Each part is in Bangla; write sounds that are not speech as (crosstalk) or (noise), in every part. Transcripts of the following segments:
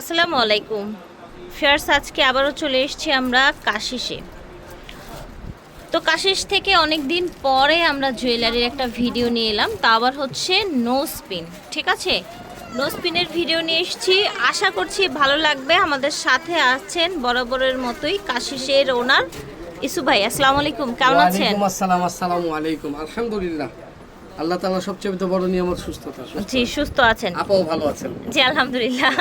আসসালামু আলাইকুম। ফেয়ার্স, আজকে আবারও চলে এসেছি আমরা কাশিসে। তো কাশিস থেকে অনেক দিন পরে আমরা জুয়েলারির একটা ভিডিও নিয়ে এলাম, তা আবার হচ্ছে নো স্পিন ঠিক আছে? নো স্পিনের ভিডিও নিয়ে এসেছি। আশা করছি ভালো লাগবে। আমাদের সাথে আছেন বরাবরের মতোই কাশিসের ওনার ইসু ভাই। আসসালামু আলাইকুম, কেমন আছেন? আসসালাম, আসসালামু আলাইকুম। আলহামদুলিল্লাহ। আল্লাহ তাআলা সবচেয়ে বড় নিয়ামত সুস্থতা জি সুস্থ আছেন। আপাও ভালো আছেন। জি আলহামদুলিল্লাহ।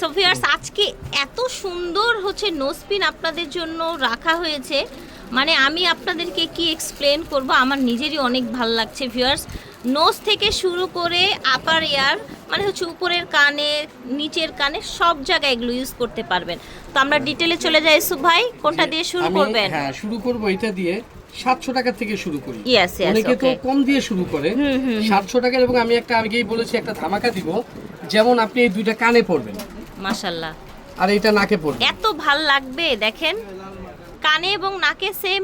সোফিয়ার্স আজকে এত সুন্দর হচ্ছে নোসপিন আপনাদের জন্য রাখা হয়েছে। মানে আমি আপনাদেরকে কি এক্সপ্লেন করব? আমার নিজেরই অনেক ভালো লাগছে ভিউয়ার্স নোজ থেকে শুরু করে আপার ইয়ার মানে হচ্ছে উপরের কানে নিচের কানে সব জায়গায় এগুলো ইউজ করতে পারবেন। তো আমরা ডিটেলে চলে যাই ইসু ভাই কোনটা দিয়ে শুরু করবেন? হ্যাঁ শুরু করব এটা দিয়ে। সাতশো টাকা থেকে শুরু করি। অনেকে তো কম দিয়ে শুরু করে। সাতশো টাকার এবং আমি একটা আগেই বলেছি একটা ধামাকা দিব। যেমন আপনি এই দুইটা কানে পড়বেন। মাশাল্লাহ। আর এটা নাকে পড়বেন। এত ভালো লাগবে দেখেন। কানে এবং নাকে সেম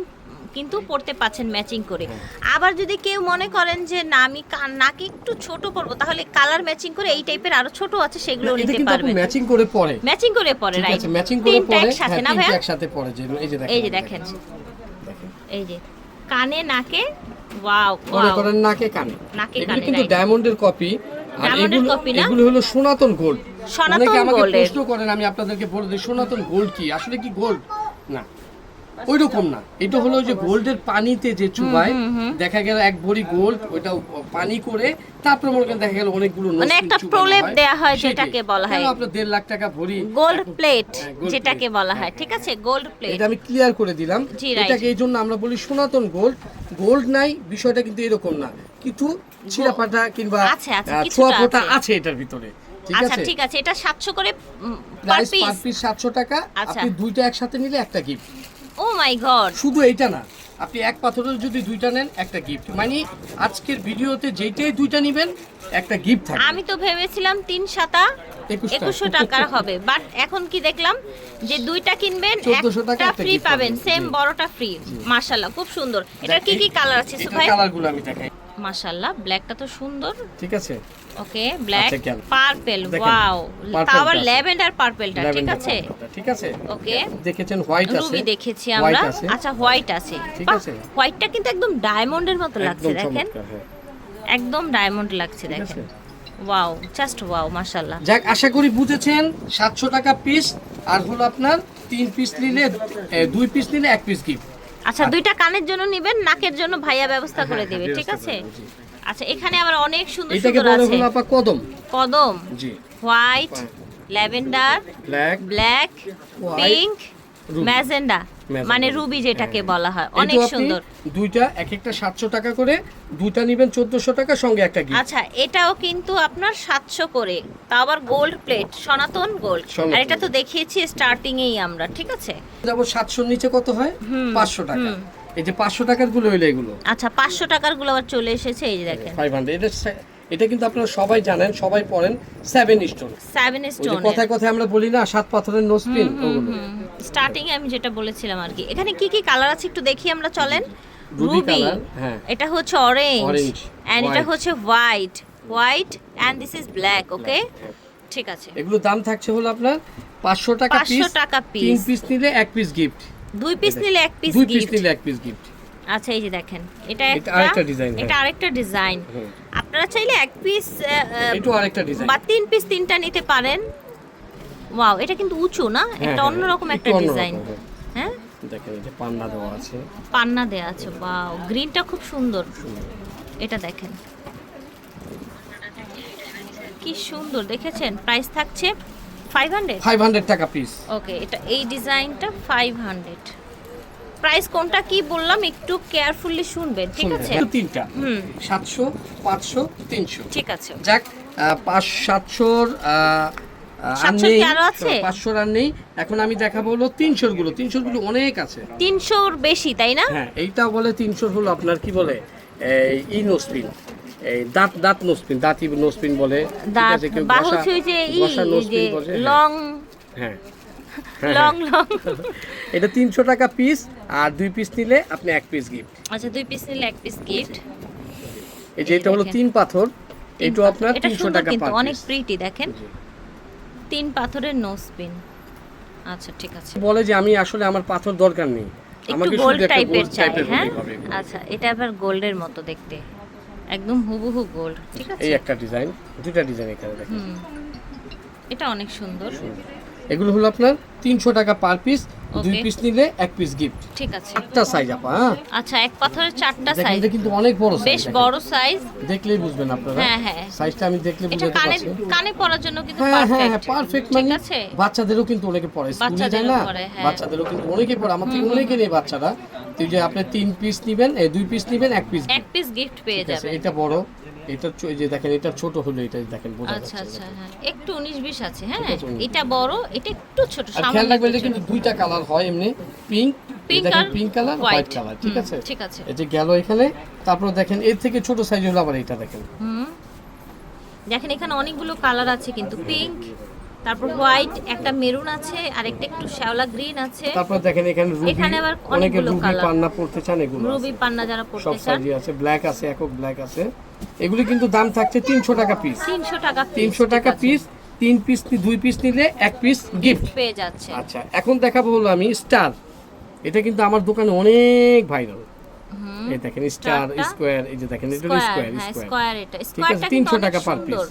কিন্তু পড়তে পাচ্ছেন ম্যাচিং করে। আবার যদি কেউ মনে করেন যে না আমি নাকে একটু ছোট পরবো তাহলে কালার ম্যাচিং করে এই টাইপের আরও ছোট আছে সেগুলো নিতে পারবেন। ম্যাচিং করে পরে ম্যাচিং করে পরে রাইট ম্যাচিং করে পরে একসাথে হ্যাঁ না ভাইয়া? একসাথে পরে যে এই যে দেখেন এই যে দেখেন। এই যে কানে নাকে ওয়াও মনে করেন নাকে কানে। নাকে কানে, কিন্তু ডায়মন্ডের কপি আর এগুলো? এগুলো হলো সনাতন গোল্ড সনাতন গোল্ড আমাকে প্রশ্ন করেন আমি আপনাদেরকে বলে দিই সনাতন গোল্ড কি? আসলে কি গোল্ড না। ওই রকম না। এটা হলো যে গোল্ডের পানিতে যে চুবায় দেখা গেল এক ভরি গোল্ড ওইটা পানি করে তারপর মনে করেন দেখা গেল অনেকগুলো মানে একটা প্রলেপ দেয়া হয় যেটাকে বলা হয়। আপনার দেড় লাখ টাকা ভরি। গোল্ড প্লেট হ্যাঁ, যেটাকে বলা হয় ঠিক আছে? Gold plate. এটা আমি ক্লিয়ার করে দিলাম। এটাকে এই জন্য আমরা বলি সনাতন গোল্ড। গোল্ড নাই বিষয়টা কিন্তু এরকম না। কিন্তু কিংবা ছোঁয়া ফোঁটা আছে। এটার ভিতরে। আচ্ছা ঠিক আছে। এটা সাতশো করে পার পিস পার পিস সাতশো টাকা। আচ্ছা। আপনি দুইটা একসাথে নিলে একটা গিফট ও মাই গড শুধু এইটা না আপনি এক পাথরের যদি দুইটা নেন একটা গিফট মানে আজকের ভিডিওতে যেইটাই দুইটা নিবেন একটা গিফট থাকবে। আমি তো ভেবেছিলাম তিন সাতা। একুশশো টাকার হবে বাট এখন কি দেখলাম যে দুইটা কিনবেন 1400 একটা ফ্রি পাবেন পাবেন। সেম বড়টা ফ্রি মাশাল্লাহ খুব সুন্দর। এটার কি কি কালার আছে সুভাই কালারগুলো আমি দেখাই। মাশাল্লাহ ব্ল্যাকটা তো সুন্দর। ঠিক আছে। Okay black? পার্পল ওয়াও আবার ল্যাভেন্ডার পার্পলটা ঠিক আছে? ঠিক আছে? ওকে দেখেছেন হোয়াইট আছে। রুবি দেখেছি আমরা। আচ্ছা হোয়াইট আছে। ঠিক আছে। হোয়াইটটা কিন্তু একদম ডায়মন্ডের মতো লাগছে দেখেন। হ্যাঁ। একদম ডায়মন্ড লাগছে দেখেন। ওয়াও জাস্ট ওয়াও মাশাল্লাহ যাক আশা করি বুঝেছেন সাতশো টাকা পিস আর হলো আপনার তিন পিস নিলে দুই পিস নিলে এক পিস গিফট আচ্ছা দুইটা কানের জন্য নিবেন নাকের জন্য ভাইয়া ব্যবস্থা করে হ্যাঁ, দেবে হ্যাঁ, ঠিক আছে। আচ্ছা এখানে আবার অনেক সুন্দর সুন্দর আছে। কদম। কদম জি। White lavender black black pink magenta. মানে রুবি যেটাকে হ্যাঁ। বলা হয়। অনেক সুন্দর। দুইটা এক একটা সাতশো টাকা করে দুইটা নিবেন চোদ্দশো টাকা সঙ্গে একটা গিফট আচ্ছা এটাও কিন্তু আপনার সাতশো করে। তা আবার গোল্ড প্লেট সনাতন গোল্ড আর এটা তো দেখিয়েছি স্টার্টিং এই আমরা ঠিক আছে? যাব সাতশোর নিচে কত হয়? পাঁচশো টাকা। এই যে পাঁচশো টাকারগুলো হইল এগুলো। আচ্ছা পাঁচশো টাকারগুলো আবার চলে এসেছে এই যে দেখেন। ফাইভ হান্ড্রেড এটা এটা কিন্তু আপনারা সবাই জানেন সবাই পড়েন সেভেন স্টোন সেভেন স্টোন কথায় কথায় আমরা বলি না সাত পাথরের নোসপিন ওগুলো। স্টার্টিং আমি যেটা বলেছিলাম আর কি। এখানে কি কি কালার আছে একটু দেখি আমরা চলেন। রুবি হ্যাঁ। এটা হচ্ছে অরেঞ্জ এন্ড এটা হচ্ছে white white and this is black okay ঠিক আছে। এগুলো দাম থাকছে হলো আপনার পাঁচশো টাকা পিস 500 টাকা পিস তিন পিস নিলে এক পিস গিফট দুই পিস নিলে এক পিস গিফট দুই পিস নিলে এক পিস গিফট আচ্ছা এই যে দেখেন এটা এটা একটা আরেকটা design, এটা হ্যাঁ। আরেকটা ডিজাইন আপনারা চাইলে এক পিস এটা আরেকটা ডিজাইন বা তিন পিস তিনটা নিতে পারেন। ওয়াও এটা কিন্তু উঁচু না? হ্যাঁ, এটা হ্যাঁ, অন্যরকম একটা ডিজাইন হ্যাঁ। দেখেন এই যে পান্না দেওয়া আছে। পান্না দেয়া আছে ওয়াও গ্রিনটা খুব সুন্দর। এটা দেখেন। কি সুন্দর দেখেছেন? প্রাইস থাকছে ফাইভ হান্ড্রেড ফাইভ হান্ড্রেড টাকা পিস ওকে এটা এই ডিজাইনটা ফাইভ হান্ড্রেড প্রাইস কোনটা কি বললাম? একটু কেয়ারফুলি শুনবেন ঠিক আছে? তিনটা। হুম। সাতশো পাঁচশো তিনশো। ঠিক আছে। যাক পাঁচ সাতশোর আহ, আর নেই। এখন আমি দেখাবো হলো তিনশোরগুলো। তিনশোরগুলো অনেক আছে। তিনশোর বেশি তাই না? হ্যাঁ এইটা বলে তিনশোর হলো আপনার কি বলে? ই নোসপিন এই দাঁত দাঁত নোসপিন দাঁত ই বলে। দাঁত বা হচ্ছে ওই যে ই ঘষা এই নোসপিন বলে, হ্যাঁ। লং। হ্যাঁ। (laughs) Long long. (laughs) এটা তিনশো টাকা পিস আর দুই পিস নিলে আপনি এক পিস গিফট আচ্ছা দুই পিস নিলে এক পিস গিফট এই যে এটা হলো তিন পাথর। এটা আপনার তিনশো টাকা অনেক প্রিটি দেখেন। তিন পাথরের নো স্পিন আচ্ছা ঠিক আছে। বলে যে আমি আসলে আমার পাথর দরকার নেই। একটু গোল্ড টাইপের চাই হ্যাঁ। আচ্ছা এটা আবার গোল্ডের মতো দেখতে। একদম হুবহু গোল্ড ঠিক আছে? এই একটা ডিজাইন দুটা ডিজাইন এখানে দেখেন। এটা অনেক সুন্দর। এগুলো হলো আপনার তিনশো টাকা পার পিস দুই পিস নিলে এক পিস গিফট ঠিক আছে। একটা সাইজ আপা হ্যাঁ? আচ্ছা এক পাথরের চারটা সাইজ এটা কিন্তু অনেক বড় বেশ বড় সাইজ দেখলেই বুঝবেন আপনারা। হ্যাঁ হ্যাঁ। সাইজটা আমি দেখলে বুঝতে কানে পারছি। কানে পরার জন্য কিন্তু হ্যাঁ হ্যাঁ হ্যাঁ পারফেক্ট পারফেক্ট ঠিক মানে আছে? বাচ্চাদেরও কিন্তু অনেকে পড়ে স্কুলে যায় না? হ্যাঁ। বাচ্চাদেরও কিন্তু অনেকে পড়ে আমার থেকে অনেকে নেই বাচ্চারা। তো এই যে আপনি তিন পিস নেবেন এই দুই পিস নেবেন এক পিস এক পিস গিফট পেয়ে যাবেন। এটা বড়। এটা যে দেখেন এটা ছোট হলো এটা দেখেন বোঝা আচ্ছা যাচ্ছে আচ্ছা হ্যাঁ। একটু 19 20 আছে হ্যাঁ। এটা বড় এটা একটু ছোট সামান্য খেয়াল রাখবেন কিন্তু দুইটা কালার হয় এমনি। পিঙ্ক পিঙ্ক দেখেন আর পিঙ্ক কালার হোয়াইট। কালার ঠিক আছে? ঠিক আছে। এই যে গেল এখানে তারপর দেখেন এর থেকে ছোট সাইজ হলো আবার এটা দেখেন। হুম। দেখেন এখানে অনেকগুলো কালার আছে কিন্তু পিঙ্ক তারপর হোয়াইট একটা মেরুন আছে আর একটা একটু শ্যাওলা গ্রিন আছে। তারপর দেখেন এখানে রুবি এখানে আবার অনেকে অনেকগুলো রুবি পান্না পড়তে চান এগুলো রুবি পান্না যারা সব পড়তে চান। সাইজই আছে ব্ল্যাক আছে একক ব্ল্যাক আছে। এগুলি কিন্তু দাম থাকছে তিনশো টাকা পিস তিনশো টাকা piece, তিনশো ঠিক টাকা পিস তিন পিস দুই পিস নিলে এক পিস গিফট পেয়ে যাচ্ছে। আচ্ছা এখন দেখাবো হলো আমি স্টার এটা কিন্তু আমার দোকানে অনেক ভাইরাল এই দেখেন স্টার? স্কোয়ার এই যে দেখেন এটা স্কয়ার হ্যাঁ এটা। স্কয়ারটা টাকা পার পিস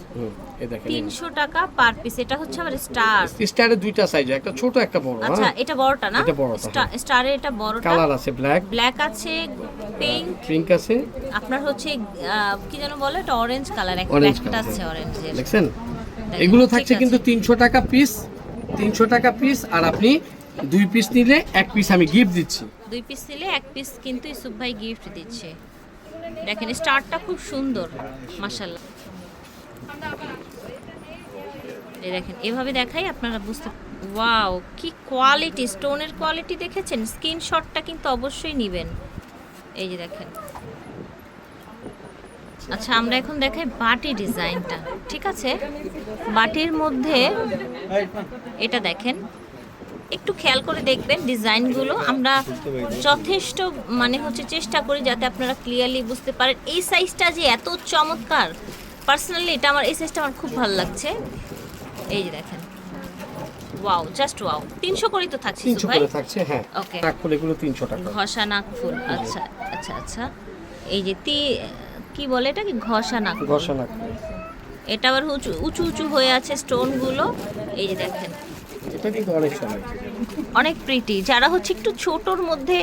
এই দেখেন তিনশো টাকা পার পিস এটা হচ্ছে আবার স্টার স্টারের দুইটা সাইজ একটা ছোট একটা বড় আচ্ছা হ্যাঁ এটা বড়টা না? এটা বড়টা, স্টার- এটা বড়টা। কালার আছে ব্ল্যাক ব্ল্যাক আছে পিঙ্ক পিঙ্ক আছে। আপনার হচ্ছে কি যেন বলে এটা অরেঞ্জ কালার একটা আছে অরেঞ্জের দেখছেন? এগুলো থাকছে কিন্তু তিনশো টাকা পিস তিনশো টাকা পিস আর আপনি দুই পিস নিলে এক পিস আমি গিফট দিচ্ছি। দুই পিস নিলে এক পিস কিন্তু ইসুফ ভাই গিফট দিচ্ছে। দেখেন স্টারটা খুব সুন্দর মাশাল্লাহ এই দেখেন, এভাবে দেখাই আপনারা বুঝতে ওয়াও, কি কোয়ালিটি স্টোনের কোয়ালিটি দেখেছেন? স্ক্রিনশটটা কিন্তু অবশ্যই নেবেন। এই যে দেখেন। আচ্ছা আমরা এখন দেখাই বাটি ডিজাইনটা, ঠিক আছে? বাটির মধ্যে এটা দেখেন। একটু খেয়াল করে দেখবেন ডিজাইনগুলো। আমরা যথেষ্ট মানে হচ্ছে চেষ্টা করি যাতে আপনারা ক্লিয়ারলি বুঝতে পারেন। এই সাইজটা যে এত চমৎকার পার্সোনালি এটা আমার এই সাইজটা আমার খুব ভালো লাগছে। এই যে দেখেন। ওয়াও জাস্ট ওয়াও তিনশো করেই তো থাকছে তিনশো ভাই করে থাকছে হ্যাঁ. নাক ফুল এগুলো তিনশো টাকা। ঘষা নাক ফুল আচ্ছা আচ্ছা আচ্ছা। এই যে তি কি বলে এটা কি? ঘষা নাক ফুল। ঘষা নাক এটা আবার উঁচু উঁচু উঁচু হয়ে আছে স্টোনগুলো এই যে দেখেন। এটা কিন্তু অনেক সময় অনেক প্রিটি যারা হচ্ছে একটু ছোটর মধ্যে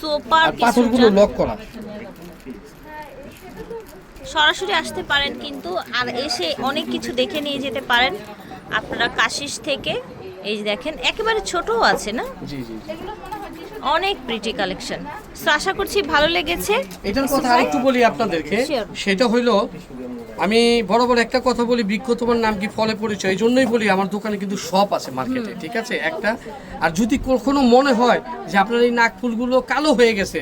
সোপার পাথরগুলো লক করা। সরাসরি আসতে পারেন কিন্তু আর এসে অনেক কিছু দেখে নিয়ে যেতে পারেন। আপনারা কাশিস থেকে এই যে দেখেন একেবারে ছোটও আছে না? জি জি। অনেক প্রিটি কালেকশন আশা করছি ভালো লেগেছে। এটার কথা আরেকটু বলি আপনাদেরকে। সেটা হইল আমি বড় বড় একটা কথা বলি বৃক্ষ তোমার নাম কি ফলে পরিচয় এই জন্যই বলি আমার দোকানে কিন্তু শপ আছে মার্কেটে ঠিক আছে? একটা। আর যদি কখনো মনে হয় যে আপনার এই নাক ফুলগুলো কালো হয়ে গেছে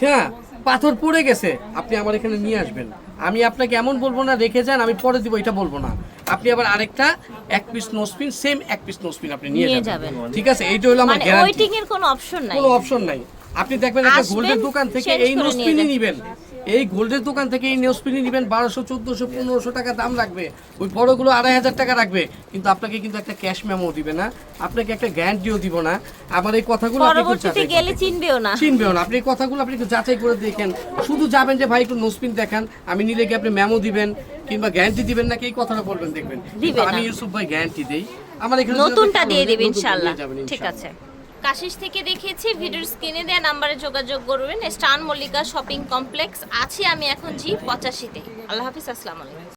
হ্যাঁ পাথর পড়ে গেছে আপনি আমার এখানে নিয়ে আসবেন। আমি আপনাকে এমন বলব না রেখে যান আমি পরে দিব এটা বলব না। আপনি আবার আরেকটা এক পিস নোসপিন সেম এক পিস নোসপিন আপনি নিয়ে যাবেন। ঠিক আছে? এইটা হলো আমার মানে গ্যারান্টি ওয়েটিং এর কোনো অপশন নাই। কোনো অপশন নাই। আপনি দেখবেন একটা গোল্ডের দোকান থেকে এই নোসপিনই নিবেন। এই গোল্ডের দোকান থেকে এই নোসপিনই নিবেন বারোশো চোদ্দশো পনেরোশো টাকা দাম রাখবে। ওই বড়গুলো আড়াই হাজার টাকা রাখবে। কিন্তু আপনাকে কিন্তু একটা ক্যাশ মেমো দিবে না আপনাকে একটা গ্যারান্টিও দিব না। আমার এই কথাগুলো পরবর্তীতে গেলে চিনবেও না। চিনবেও না। আপনি এই কথাগুলো আপনি একটু যাচাই করে দেখেন। শুধু যাবেন যে ভাই একটু নোসপিন দেখান। আমি নিলে কি আপনি মেমো দিবেন? কিংবা গ্যারান্টি দিবেন নাকি? এই কথাটা বলবেন দেখবেন। আমি ইউসুফ ভাই গ্যারান্টি দেই। আমার এখানে নতুনটা দিয়ে দেবে নতুনটা ইনশাল্লাহ। ঠিক আছে। কাশিস থেকে দেখেছি ভিডিওর স্ক্রিনে দেওয়া নাম্বারে যোগাযোগ করবেন। স্টান মল্লিকা শপিং কমপ্লেক্স, আছি আমি এখন জি পঁচাশিতে আল্লাহ হাফিজ, আসসালামু আলাইকুম।